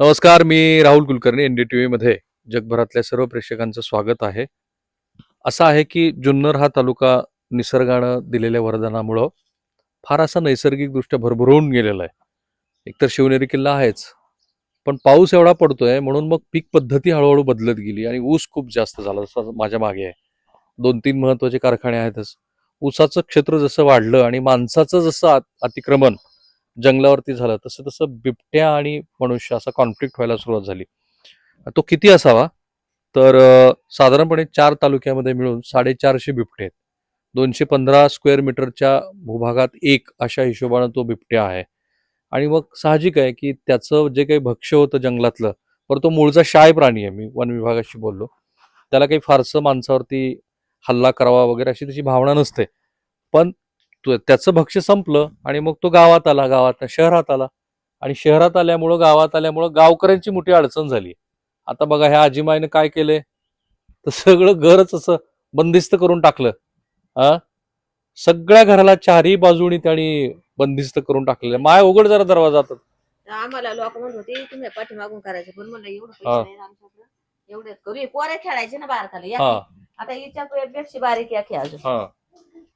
नमस्कार मी Rahul Kulkarni N D T व्हीमध्ये जगभरातल्या सर्व प्रेक्षकांचं स्वागत आहे. असं आहे की जुन्नर हा तालुका निसर्गानं दिलेल्या वरदानामुळं फार असा नैसर्गिकदृष्ट्या भरभरून गेलेला आहे. एकतर शिवनेरी किल्ला आहेच पण पाऊस एवढा पडतोय म्हणून मग पीक पद्धती हळूहळू बदलत गेली आणि ऊस खूप जास्त झाला जसं माझ्या मागे आहे. दोन तीन महत्त्वाचे कारखाने आहेतच. ऊसाचं क्षेत्र जसं वाढलं आणि माणसाचं जसं अतिक्रमण जंगलावरती झालं तसं तसं बिबट्या आणि मनुष्य असा कॉन्फ्लिक्ट व्हायला सुरुवात झाली. तो किती असावा? तर साधारणपणे चार तालुक्यामध्ये मिळून साडेचारशे बिबटे आहेत. दोनशे पंधरा स्क्वेअर मीटरच्या भूभागात एक अशा हिशोबानं तो बिबट्या आहे. आणि मग साहजिक आहे की त्याचं जे काही भक्ष्य होतं जंगलातलं पर तो मूळचा शाय प्राणी आहे मी वन विभागाशी बोललो. त्याला काही फारसं माणसावरती हल्ला करावा वगैरे अशी त्याची भावना नसते. पण त्याचं भक्ष्य संपलं आणि मग तो गावात आला गावात शहरात आला. आणि शहरात आल्यामुळं गावात आल्यामुळं गावकऱ्यांची मोठी अडचण झाली. आता बघा ह्या आजीमाईनं काय केलंय? तर सगळं घरच असं बंदिस्त करून टाकलं. हा सगळ्या घराला चारही बाजूनी त्यांनी बंदिस्त करून टाकलेलं. माय उघड जरा दरवाजा आम्हाला लोक म्हणत होते तुम्ही पाठीमागून करायचे. पण म्हणलं एवढं. पैसे नाही आमच्याकडे. एवढे करू. पोरे खेळायचे ना बारकाला. आता हिच्या पेक्षा बारीक या अजून.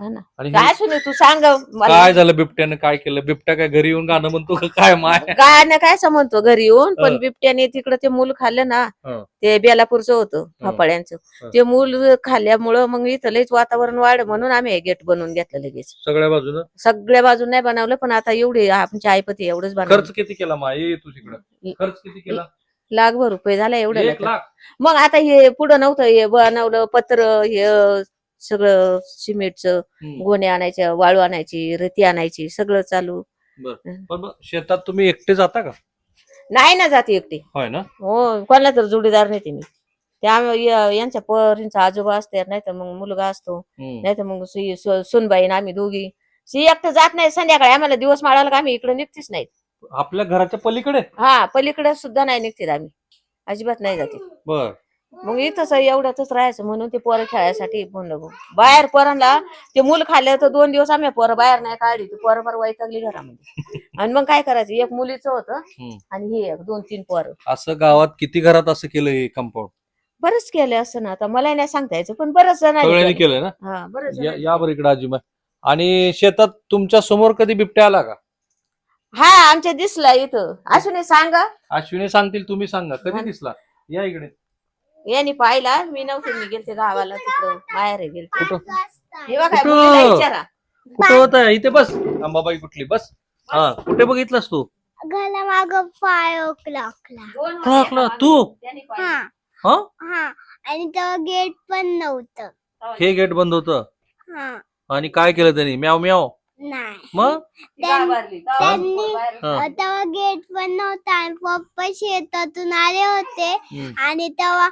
हा हा ना. आणि हे काय सुने तू सांग मला काय झालं बिबट्यानं काय केलं? बिबट्या काय घरी येऊन गाणं म्हणतो का? काय माय? गायनं काय समजतो घरी येऊन पण हा. बिबट्याने तिकडे ते मूल खाल्लं ना हा. ते बेलापूरचं होतं फापाड्यांचं हा. ते मूल खाल्ल्यामुळं मग इथं लयच वातावरण वाढ म्हणून आम्ही गेट बनवून घेतलं लगेच. सगळ्या बाजूनं? सगळ्या बाजून नाही बनवलं पण आता एवढे आमच्या आईपती एवढंच बनवलं. खर्च किती केला माय ये तू तिकडं खर्च किती केला? लाखभर रुपये झाला एवढं एक. लाख. मग आता हे पुढं नव्हतं हे बनवलं पत्र हे सगळं सिमेंटचं हम्म. गोणे आणायच्या वाळू आणायची रेती आणायची सगळं चालू. पण मग शेतात तुम्ही एकटे जाता का? नाही ना जाते एकटी. होय ना? हो कोणाला तर जोडीदार नाही मी. त्यामुळे या- यांच्या परींचा आजोबा असते नाही तर मग मुलगा असतो हम्म. नाही तर मग सु- सुनबाई आणि आम्ही दोघी. सी एकटं जात नाही संध्याकाळी आम्हाला दिवस माळाला का आम्ही इकडे निघतीच नाही आपल्या घराच्या पलीकडे? हा पलीकडे सुद्धा नाही निघते आम्ही. अजिबात नाही जाते. बर. मग इथंच एवढ्यातच राहायचं म्हणून ते पोरं खेळायसाठी म्हणलं. बाहेर पोरांना ते मूल खाल्लं तर दोन दिवस आम्ही पोरं बाहेर नाही काढली ती पोरं फार वैतागली घरामध्ये. आणि मग काय करायचं एक मुलीचं होतं हम्म. आणि हे एक दोन तीन पोरं. असं गावात किती घरात असं केलं हे कंपाऊंड बरंच केलं असं ना आता मला नाही सांगता यायचं पण बरंच सगळ्यांनी जणांनी केलं. ना? हा बरंच या- जणांनी या बरं इकडे आजीमा आणि शेतात तुमच्यासमोर कधी बिबट्या आला का? हा आमच्या दिसला इथं. असून सांगा. अश्विनी सांगतील तुम्ही सांगा. कधी. दिसला? या इकडे. यांनी पाहिला मी नव्हते मी गेलते गावाला तिकडं बाहेर गेलते. कुठं? हे बघा कुठं? मुलीला विचारा. कुठं होता? इथे बस. अंबाबाई कुठली? बस. हा कुठे बघितलंस तू? घाला माग फाय क्लॉकला दोन होते क्लॉकला? आम्हाला. तू? त्यांनी पाहिलं. हा? हा. हा आणि तेव्हा गेट पण नव्हतं. हे गेट बंद होतं. हा. आणि काय केलं त्यांनी? म्याव म्याव. नाही मग ती घाबरली. तेव्हा त्यांनी- बाहेर- हा. तेव्हा गेट पण नव्हता आणि पप्पा शेतातून आले होते हम्म. आणि तेव्हा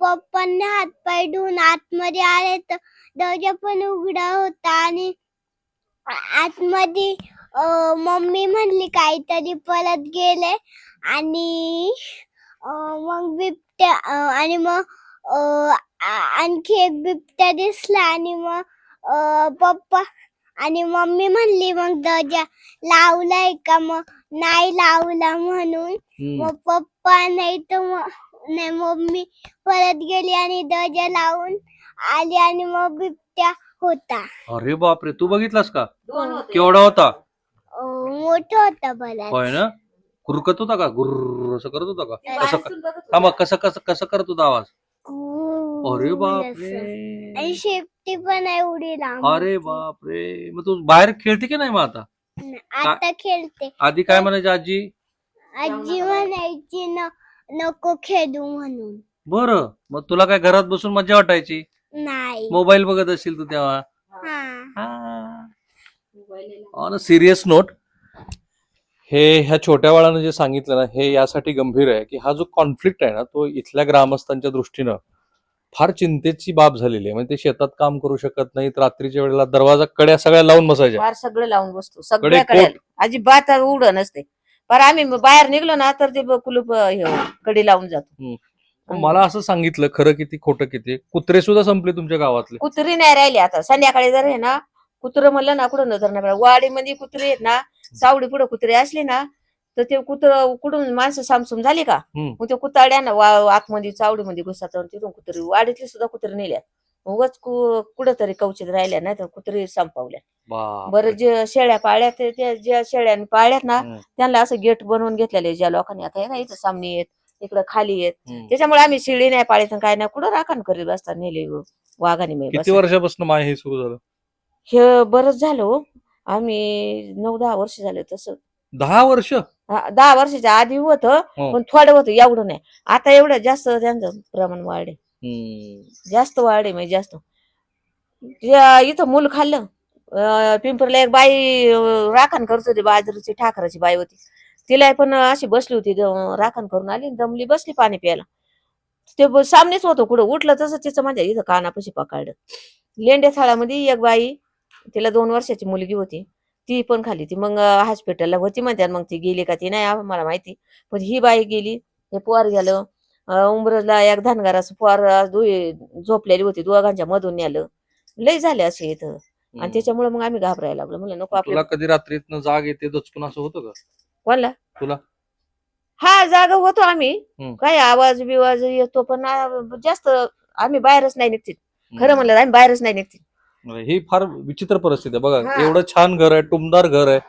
पप्पांनी हात पाय धुवून आतमध्ये आले तर दर्जा पण उघडा होता आणि आतमध्ये अं, मम्मी म्हणली काहीतरी परत गेले आणि अं, मग बिबट्या अं, आणि मग अं, आ- आणखी एक बिबट्या दिसला आणि मग अं, पप्पा आणि मम्मी म्हणली मग दर्जा लावलाय का मग? नाही लावला म्हणून. मग पप्पा नाही तर मग नाही मम्मी परत गेली आणि दर्जा लावून आली आणि मग बिबट्या होता. अरे बापरे तू बघितलास का? दोन होते. केवढा होता? मोठा होता बरा होय ना? गुरकत होता का? गुर्र असं करत होता का? बघत होती. थांबा कसं कसं कसं करत होता आवाज? अरे आणि बापरे शेपटी पण एवढी लांब अरे. बापरे मग तू बाहेर खेळते की नाही मग आता? आता खेळते. आधी काय म्हणायची आजी? आजी म्हणायची न नको खेळू म्हणून. बरं. मग तुला काय घरात बसून मजा वाटायची? नाही. मोबाईल बघत असशील तू तेव्हा? हा. ऑन अ सिरियस नोट हे ह्या छोट्या बाळानं जे सांगितलं ना हे यासाठी गंभीर आहे की हा जो कॉन्फ्लिक्ट आहे ना तो इथल्या ग्रामस्थांच्या दृष्टीनं फार चिंतेची बाब झालेली आहे. म्हणजे ते शेतात काम करू शकत नाहीत. रात्रीच्या वेळेला दरवाजा कड्या सगळ्या लावून बसायच्या. फार सगळं लावून बसतो. कडे सगळ्याकडे कोट. अजिबात उघड नसते. पण आम्ही बाहेर निघलो ना तर ते ब- कुलूप अं, हे कडी लावून जातो. पण मला असं सांगितलं खरं किती खोटं किती कुत्रे सुद्धा संपले तुमच्या गावातले. कुत्री नाही राहिली आता. संध्याकाळी जर आहे ना कुत्र म्हणलं ना कुठं नजर नाही. वाडीमध्ये कुत्रे आहेत ना सावडी पुढे कुत्रे असले ना तर ते कुत्र कुठून माणसं सामसूम झाली का? हम्म. मग ते कुताड्यानं वा आतमध्ये चावडीमध्ये घुसात तिथून कुत्री वाडीतली सुद्धा कुत्री नेल्यात. उगाच कु कुठंतरी कवचित राहिल्या नाही तर कुत्री संपवल्या. बापरे. बरं जे शेळ्या पाळल्यात ते- त्या ज्या शेळ्याने पाळल्यात ना हम्म, त्यांना असं गेट बनवून घेतलेले ज्या लोकांनी. आता हे ना इथं सामने येत इकडं खाली येत हम्म. त्याच्यामुळे आम्ही शिळी नाही पाळीत आणि काय नाही. कुठं राखण करीत बसता नेले वाघाने मी किती वर्षापासून माय हे सुरू झालं? हे बरंच झालं हो. आम्ही नऊ दहा वर्ष झाले तसं. दहा वर्ष? दहा वर्षाच्या आधी होतं हो. पण थोडं होतं एवढं नाही. आता एवढं जास्त त्यांचं प्रमाण वाढे हम्म. जास्त वाढे म्हणजे जास्त. या- इथं मूल खाल्लं. अं, पिंपरला एक बाई अं, राखण करत होती बाजरीची ठाकराची बाई होती. तिला पण अशी बसली होती द- राखण करून आली दमली बसली पाणी प्यायला. ते ब- सामनेच होतं कुठं. उठलं तसं तिचं माझ्या इथं कानापाशी पकडलं. लेंड्या थाळामध्ये एक बाई तिला दोन वर्षाची मुलगी होती. ती पण खाली ती मग हॉस्पिटलला होती म्हणतात मग ती गेली का ती? नाही आम्हाला माहिती. पण ही बाई गेली हे पोर गेलं अं, उमरला एक धनगराचं पोर झोपलेली होती दोघांच्या मधून नेलं. लय झाले असे इथं आणि त्याच्यामुळे मग आम्ही घाबरायला लागलो. म्हणलं नको तुला आपल्या कधी रात्रीतनं जाग येते दचकून असं होतं का? कोणला? तुला? हा जागा होतो आम्ही. काय आवाज बिवाज येतो पण जास्त आम्ही बाहेरच नाही निघतील खरं. म्हणलं आम्ही बाहेरच नाही निघतील ही फार विचित्र परिस्थिती आहे. बघा. एवढं छान घर आहे टुमदार घर आहे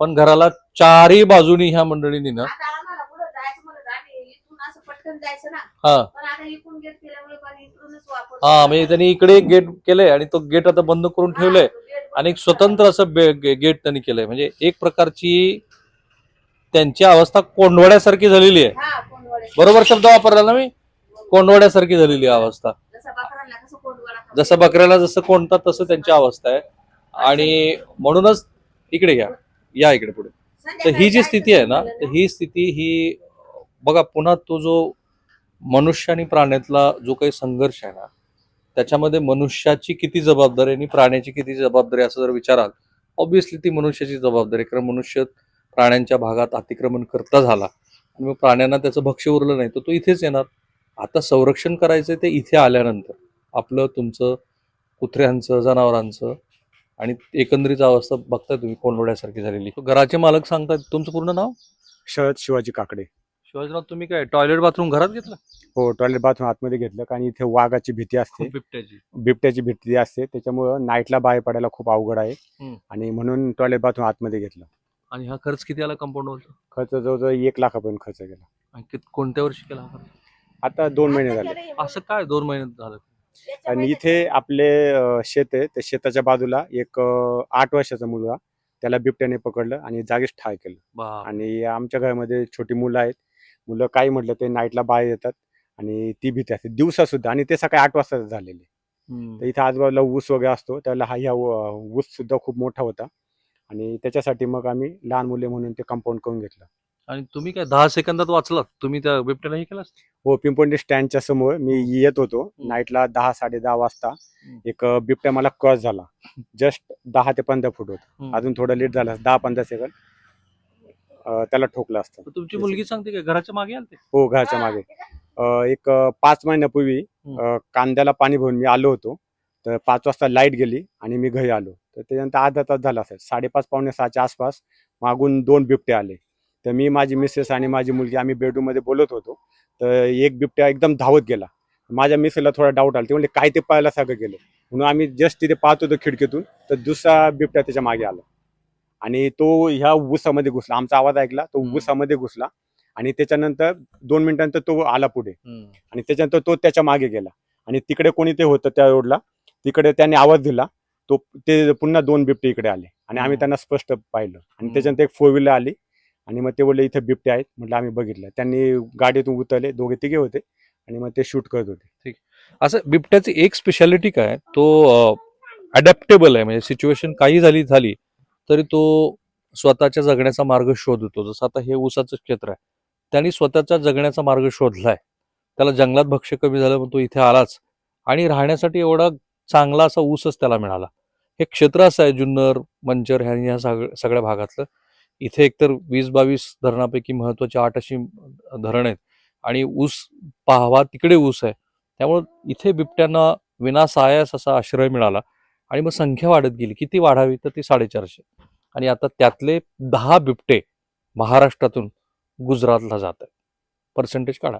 पण घराला चारही बाजूनी ह्या मंडळींनी ना आता आम्हाला पुढं जायचं म्हणलं तर आम्ही इथून असं पटकन जायचं ना. हा. पण आता इकडून गेट केल्यामुळे पण इकडूनच वापर हा म्हणजे त्यांनी इकडे एक गेट केलंय आणि तो गेट आता बंद करून ठेवलंय. आणि एक स्वतंत्र असं बे- गे- गेट त्यांनी केलंय. म्हणजे एक प्रकारची त्यांची अवस्था कोंडवड्यासारखी झालेली आहे. बरोबर शब्द वापरला ना मी? कोंडवड्यासारखी झालेली आहे अवस्था. जसं बकऱ्याला जसं कोणतात तसं त्यांची अवस्था आहे. आणि म्हणूनच इकडे घ्या या इकडे पुढे. तर ही जी स्थिती आहे ना तर ही स्थिती ही बघा पुन्हा तो जो मनुष्य आणि प्राण्यातला जो काही संघर्ष आहे ना त्याच्यामध्ये मनुष्याची किती जबाबदारी आणि प्राण्याची किती जबाबदारी असं जर विचाराल ऑब्विसली ती मनुष्याची जबाबदारी. कारण मनुष्य प्राण्यांच्या भागात अतिक्रमण करता झाला. आणि मग प्राण्यांना त्याचं भक्ष्य उरलं नाही तर तो इथेच येणार. आता संरक्षण करायचं ते इथे आल्यानंतर. आपलं तुमचं कुत्र्यांचं जनावरांचं आणि एकंदरीत अवस्था बघताय तुम्ही कोंडवड्यासारखी झालेली. घराचे मालक सांगतात तुमचं पूर्ण नाव? शरद शिवाजी काकडे. शिवाजीराव तुम्ही काय टॉयलेट बाथरूम घरात घेतलं? हो टॉयलेट बाथरूम आतमध्ये घेतलं कारण इथे वाघाची भीती असते. बिबट्याची. बिबट्याची भीती असते त्याच्यामुळं नाईटला बाहेर पडायला खूप अवघड आहे. हम्म. आणि म्हणून टॉयलेट बाथरूम आतमध्ये घेतलं. आणि हा खर्च किती आला कंपाऊंड वरचा? खर्च जवळजवळ एक लाखापर्यंत खर्च केला. आणि कित- कोणत्या वर्षी केला हा खर्च? आता दोन महिने झाले. असं काय दोन महिन्यात झालं? आणि इथे आपले शेत आहे. त्या शेताच्या बाजूला एक आठ वर्षाचा मुलगा त्याला बिबट्याने पकडलं आणि जागीच ठार केलं. आणि आमच्या घरामध्ये छोटी मुलं आहेत. मुलं काही म्हटलं ते नाईटला बाहेर येतात आणि ती भीती असते. दिवसा सुद्धा आणि ते सकाळी आठ वाजता झालेले. तर इथे आजूबाजूला ऊस वगैरे असतो. त्याला हा ह्या ऊस सुद्धा खूप मोठा होता. आणि त्याच्यासाठी मग आम्ही लहान मुले म्हणून ते कंपाऊंड करून घेतलं. आणि तुम्ही काय दहा सेकंदात वाचलात? तुम्ही त्या बिबट्याला हे केलं हो पिंपोंडी स्टँडच्या समोर मी येत होतो. नाईटला दहा साडे दहा वाजता. एक बिबट्या मला क्रॉस झाला. जस्ट दहा ते पंधरा फूट होत. अजून थोडं लेट झालं दहा पंधरा सेकंद. त्याला ठोकलं असतं. तुमची मुलगी सांगते का? घराच्या मागे आलते? हो घराच्या मागे. एक पाच महिन्यापूर्वी कांद्याला पाणी भरून मी आलो होतो. तर पाच वाजता लाइट गेली आणि मी घरी आलो. तर त्याच्यानंतर अर्धा तास झाला असेल. साडेपाच पावणे सहाच्या आसपास मागून दोन बिबटे आले. तर मी माझी मिसेस आणि माझी मुलगी आम्ही बेडरूममध्ये बोलत होतो. तर एक बिबट्या एकदम धावत गेला. माझ्या मिसेसला थोडा डाऊट आला. ते म्हणजे काय ते पळायला सगळं गेलं? म्हणून आम्ही जस्ट तिथे पाहत होतो खिडकीतून. तर दुसरा बिबट्या त्याच्यामागे आला. आणि तो ह्या ऊसामध्ये घुसला. आमचा आवाज ऐकला. तो हम्म. ऊसामध्ये घुसला. आणि त्याच्यानंतर दोन मिनिटांनंतर तो आला पुढे. आणि त्याच्यानंतर तो त्याच्यामागे गेला. आणि तिकडे कोणी ते होतं त्या रोडला तिकडे त्याने आवाज दिला. तो ते पुन्हा दोन बिबटे इकडे आले. आणि आम्ही. त्यांना स्पष्ट पाहिलं. आणि. त्याच्यानंतर एक फोर व्हीलर आली. आणि मग ते बोलले इथे बिबटे आहेत. म्हटलं आम्ही बघितलं. त्यांनी गाडीतून उतरले दोघे तिघे होते आणि मग ते शूट करत होते. ठीक. असं बिबट्याची एक स्पेशालिटी काय? तो अडॅप्टेबल आहे. म्हणजे सिच्युएशन काही झाली झाली तरी तो स्वतःच्या जगण्याचा मार्ग शोधतो. जसं आता हे ऊसाचं क्षेत्र आहे. त्यांनी स्वतःच्या जगण्याचा मार्ग शोधलाय. त्याला जंगलात भक्ष्य कमी झालं पण तो इथे आलाच. आणि राहण्यासाठी एवढा चांगला असा ऊसच त्याला मिळाला. हे क्षेत्र असं आहे जुन्नर मंचर ह्या ह्या सगळ्या भागातलं. इथे एकतर वीस बावीस धरणापैकी महत्वाची आठ अशी धरण आहेत. आणि ऊस पाहावा तिकडे ऊस आहे. त्यामुळं इथे बिबट्यांना विनासायास असा आश्रय मिळाला. आणि मग संख्या वाढत गेली. किती वाढावी? तर ती साडेचारशे. आणि आता त्यातले दहा बिबटे महाराष्ट्रातून गुजरातला जात आहे पर्सेंटेज काढा.